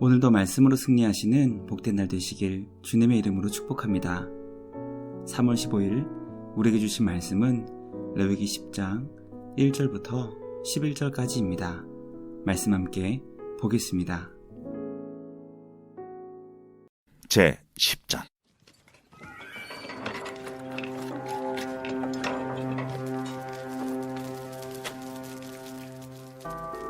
오늘도 말씀으로 승리하시는 복된 날 되시길 주님의 이름으로 축복합니다. 3월 15일 우리에게 주신 말씀은 레위기 10장 1절부터 11절까지입니다. 말씀 함께 보겠습니다. 제 10장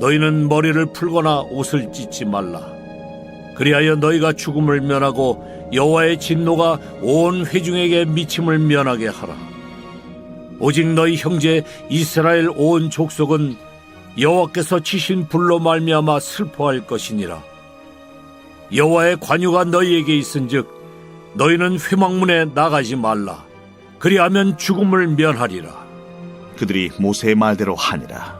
너희는 머리를 풀거나 옷을 찢지 말라. 그리하여 너희가 죽음을 면하고 여호와의 진노가 온 회중에게 미침을 면하게 하라. 오직 너희 형제 이스라엘 온 족속은 여호와께서 치신 불로 말미암아 슬퍼할 것이니라. 여호와의 관유가 너희에게 있은즉 너희는 회막문에 나가지 말라. 그리하면 죽음을 면하리라. 그들이 모세의 말대로 하니라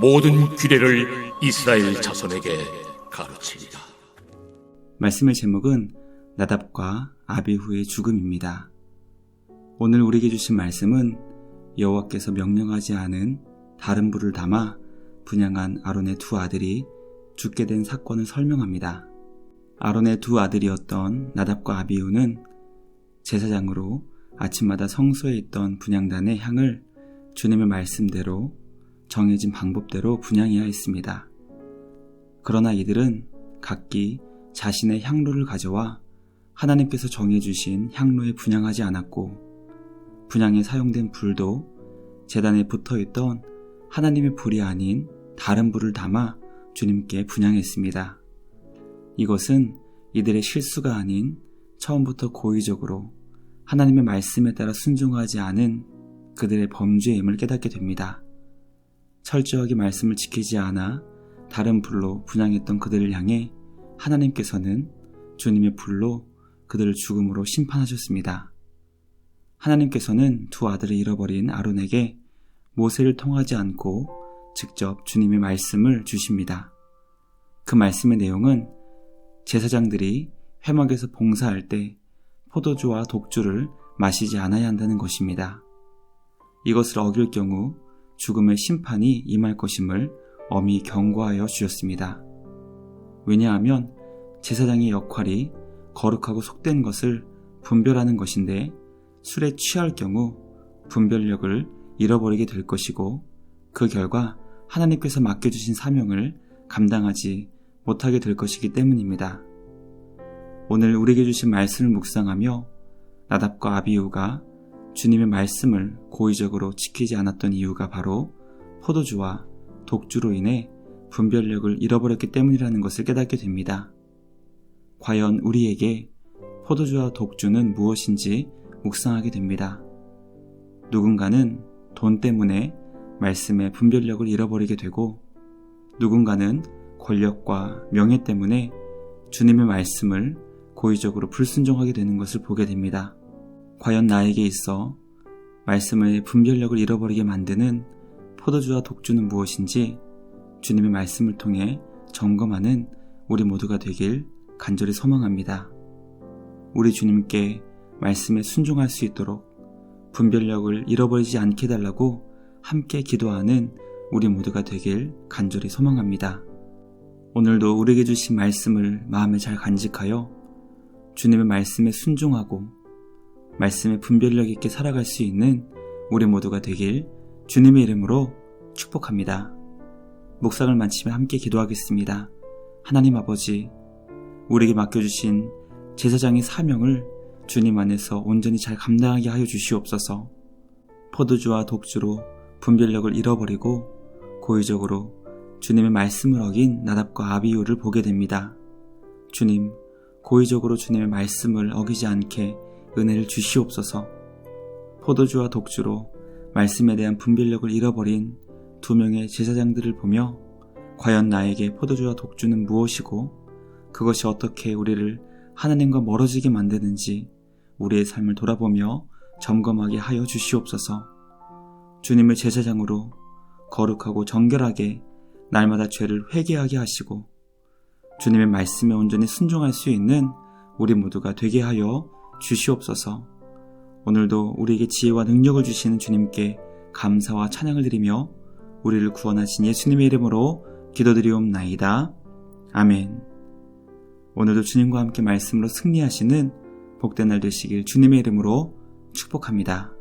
모든 규례를 이스라엘 자손에게 가르치리라. 말씀의 제목은 나답과 아비후의 죽음입니다. 오늘 우리에게 주신 말씀은 여호와께서 명령하지 않은 다른 불을 담아 분양한 아론의 두 아들이 죽게 된 사건을 설명합니다. 아론의 두 아들이었던 나답과 아비후는 제사장으로 아침마다 성소에 있던 분양단의 향을 주님의 말씀대로 정해진 방법대로 분양해야 했습니다. 그러나 이들은 각기 자신의 향로를 가져와 하나님께서 정해주신 향로에 분양하지 않았고 분양에 사용된 불도 재단에 붙어 있던 하나님의 불이 아닌 다른 불을 담아 주님께 분양했습니다. 이것은 이들의 실수가 아닌 처음부터 고의적으로 하나님의 말씀에 따라 순종하지 않은 그들의 범죄임을 깨닫게 됩니다. 철저하게 말씀을 지키지 않아 다른 불로 분양했던 그들을 향해 하나님께서는 주님의 불로 그들을 죽음으로 심판하셨습니다. 하나님께서는 두 아들을 잃어버린 아론에게 모세를 통하지 않고 직접 주님의 말씀을 주십니다. 그 말씀의 내용은 제사장들이 회막에서 봉사할 때 포도주와 독주를 마시지 않아야 한다는 것입니다. 이것을 어길 경우 죽음의 심판이 임할 것임을 엄히 경고하여 주셨습니다. 왜냐하면 제사장의 역할이 거룩하고 속된 것을 분별하는 것인데 술에 취할 경우 분별력을 잃어버리게 될 것이고 그 결과 하나님께서 맡겨주신 사명을 감당하지 못하게 될 것이기 때문입니다. 오늘 우리에게 주신 말씀을 묵상하며 나답과 아비우가 주님의 말씀을 고의적으로 지키지 않았던 이유가 바로 포도주와 독주로 인해 분별력을 잃어버렸기 때문이라는 것을 깨닫게 됩니다. 과연 우리에게 포도주와 독주는 무엇인지 묵상하게 됩니다. 누군가는 돈 때문에 말씀의 분별력을 잃어버리게 되고 누군가는 권력과 명예 때문에 주님의 말씀을 고의적으로 불순종하게 되는 것을 보게 됩니다. 과연 나에게 있어 말씀의 분별력을 잃어버리게 만드는 포도주와 독주는 무엇인지 주님의 말씀을 통해 점검하는 우리 모두가 되길 간절히 소망합니다. 우리 주님께 말씀에 순종할 수 있도록 분별력을 잃어버리지 않게 해달라고 함께 기도하는 우리 모두가 되길 간절히 소망합니다. 오늘도 우리에게 주신 말씀을 마음에 잘 간직하여 주님의 말씀에 순종하고 말씀의 분별력 있게 살아갈 수 있는 우리 모두가 되길 주님의 이름으로 축복합니다. 묵상을 마치며 함께 기도하겠습니다. 하나님 아버지, 우리에게 맡겨주신 제사장의 사명을 주님 안에서 온전히 잘 감당하게 하여 주시옵소서. 포도주와 독주로 분별력을 잃어버리고 고의적으로 주님의 말씀을 어긴 나답과 아비유를 보게 됩니다. 주님, 고의적으로 주님의 말씀을 어기지 않게 은혜를 주시옵소서. 포도주와 독주로 말씀에 대한 분별력을 잃어버린 두 명의 제사장들을 보며 과연 나에게 포도주와 독주는 무엇이고 그것이 어떻게 우리를 하나님과 멀어지게 만드는지 우리의 삶을 돌아보며 점검하게 하여 주시옵소서. 주님의 제사장으로 거룩하고 정결하게 날마다 죄를 회개하게 하시고 주님의 말씀에 온전히 순종할 수 있는 우리 모두가 되게 하여 주시옵소서. 오늘도 우리에게 지혜와 능력을 주시는 주님께 감사와 찬양을 드리며 우리를 구원하신 예수님의 이름으로 기도드리옵나이다. 아멘. 오늘도 주님과 함께 말씀으로 승리하시는 복된 날 되시길 주님의 이름으로 축복합니다.